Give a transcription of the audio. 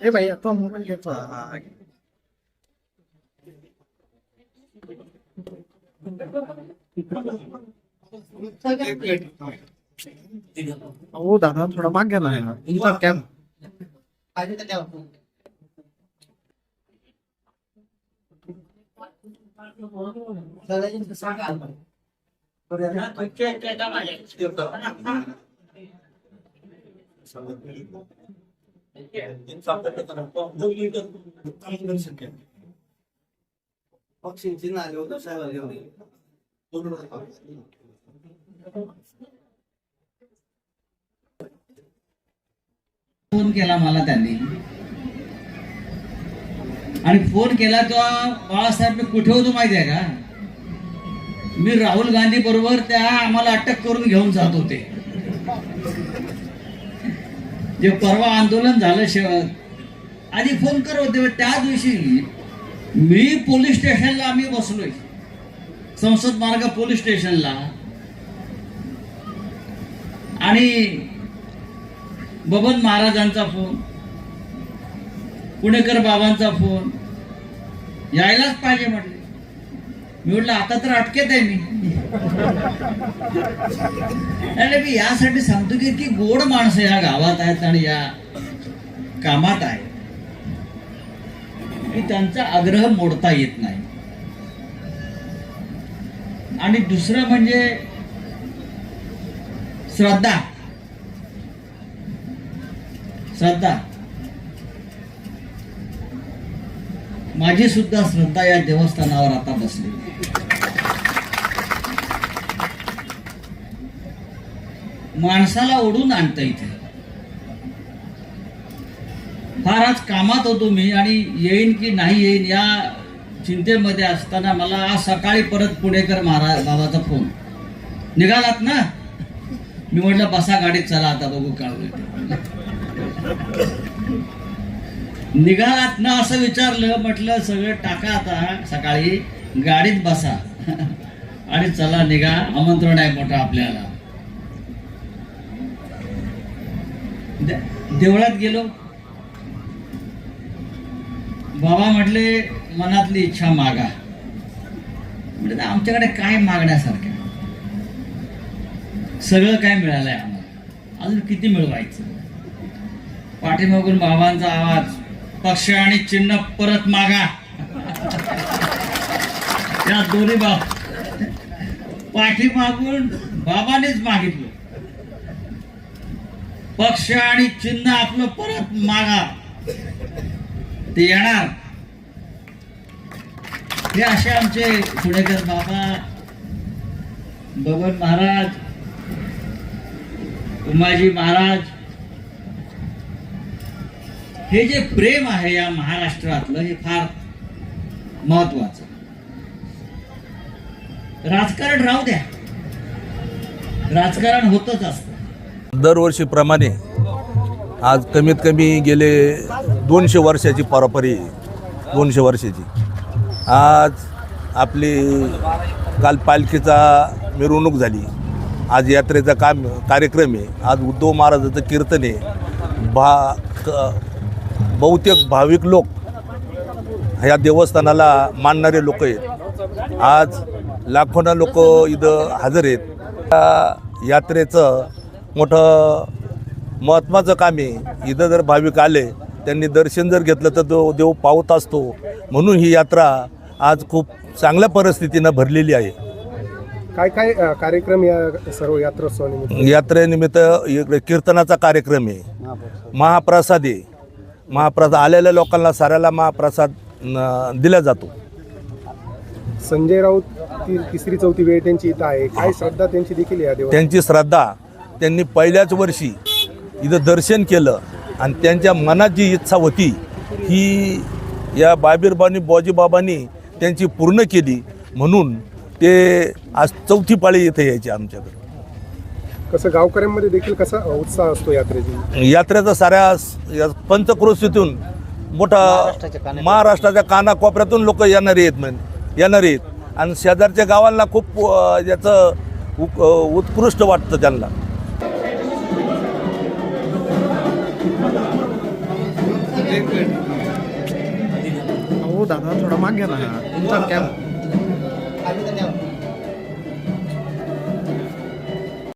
Eh vậy tôi không biết phở Ủa đàn ông thằng mắc cái này hả? Ý tao kem. Sao lại như thế sao cả? Rồi đó, tôi chơi chơi đó là được rồi. पक्षींची नाले होतं phone केला मला त्यांनी. आणि phone केला तो बाळासाहेब मी कुठे होतो माहिती आहे का? मी राहुल गांधी बरोबर त्या आम्हाला अटक करून घेऊन जात होते. जे परवा आंदोलन झालं शेवट आधी फोन कर होते त्या दिवशी मी पोलीस स्टेशनला आम्ही बसलोय. संसद मार्ग पोलीस स्टेशनला. आणि बबन महाराजांचा फोन पुणेकर बाबांचा फोन यायलाच पाहिजे म्हटले. मी म्हटलं आता तर अटकेत आहे मी. आणि मी यासाठी सांगतो की इतकी गोड माणसं या गावात आहेत आणि या कामात आहेत. की त्यांचा आग्रह मोडता येत नाही. आणि दुसरं म्हणजे श्रद्धा. श्रद्धा. माझी सुद्धा श्रद्धा या देवस्थानावर आता बसली. माणसाला ओढून आणतं इथे. फार आज कामात होतो मी आणि येईन की नाही येईन या चिंतेमध्ये असताना मला आज सकाळी परत पुणेकर महाराज बाबाचा फोन. निघालात ना? मी म्हटलं बसा गाडीत चला आता बघू काय होईल निघालात ना असं विचारलं म्हटलं सगळं टाका आता सकाळी गाडीत बसा. आणि चला निघा. आमंत्रण आहे मोठं आपल्याला. दे- देवळात गेलो. बाबा म्हटले मनातली इच्छा मागा. म्हणजे आमच्याकडे काय मागण्यासारखं सगळं काय मिळालंय आम्हाला. अजून किती मिळवायचं? पाठीमागून बाबांचा आवाज पक्ष आणि चिन्ह परत मागा. या दोन्ही बाब पाठी मागून बाबानेच मागितलं. पक्ष आणि चिन्ह आपलं परत मागा. ते येणार. हे असे आमचे पुणेकर बाबा बबन महाराज उमाजी महाराज हे जे प्रेम आहे या महाराष्ट्रातलं हे फार महत्वाचं. राजकारण राहू द्या. राजकारण होतच असतं. दरवर्षीप्रमाणे आज कमीत कमी गेले दोनशे वर्षाची परंपरी दोनशे वर्षाची. आज आपली काल पालखीचा मिरवणूक झाली. आज यात्रेचा काम कार्यक्रम आहे. आज उद्धव महाराजाचं कीर्तन आहे. भा बहुतेक भाविक लोक ह्या देवस्थानाला मानणारे लोक आहेत. आज लाखोना लोक इथं हजर आहेत. या यात्रेचं मोठं महत्त्वाचं काम आहे. इथं जर भाविक आले त्यांनी दर्शन जर घेतलं तर तो देव पावत असतो. म्हणून ही यात्रा आज खूप चांगल्या परिस्थितीनं भरलेली आहे. काय काय कार्यक्रम या सर्व यात्रोत्सवानिमित्त? यात्रेनिमित्त इकडे कीर्तनाचा कार्यक्रम आहे. महाप्रसाद आहे. महाप्रसाद आलेल्या लोकांना साऱ्याला महाप्रसाद दिला जातो. संजय राऊत ती तिसरी चौथी वेळ त्यांची इथं आहे. काय श्रद्धा त्यांची देखील या देवा त्यांची श्रद्धा त्यांनी पहिल्याच वर्षी इथं दर्शन केलं आणि त्यांच्या मनात जी इच्छा होती ही या बाबीरबानी बॉजीबाबांनी त्यांची पूर्ण केली. म्हणून ते आज चौथी पाळी इथे यायची आमच्याकडे. कसं गावकऱ्यांमध्ये देखील कसा उत्साह असतो यात्रेचा? यात्रेचा साऱ्या या पंचक्रोशीतून मोठा महाराष्ट्राच्या कानाकोपऱ्यातून. लोक येणार आहेत म्हणजे येणार आहेत. आणि शेजारच्या गावांना खूप याचं उत्कृष्ट वाटतं त्यांना. हो दादा थोडा माग घ्या ना. तुमचा कॅम्प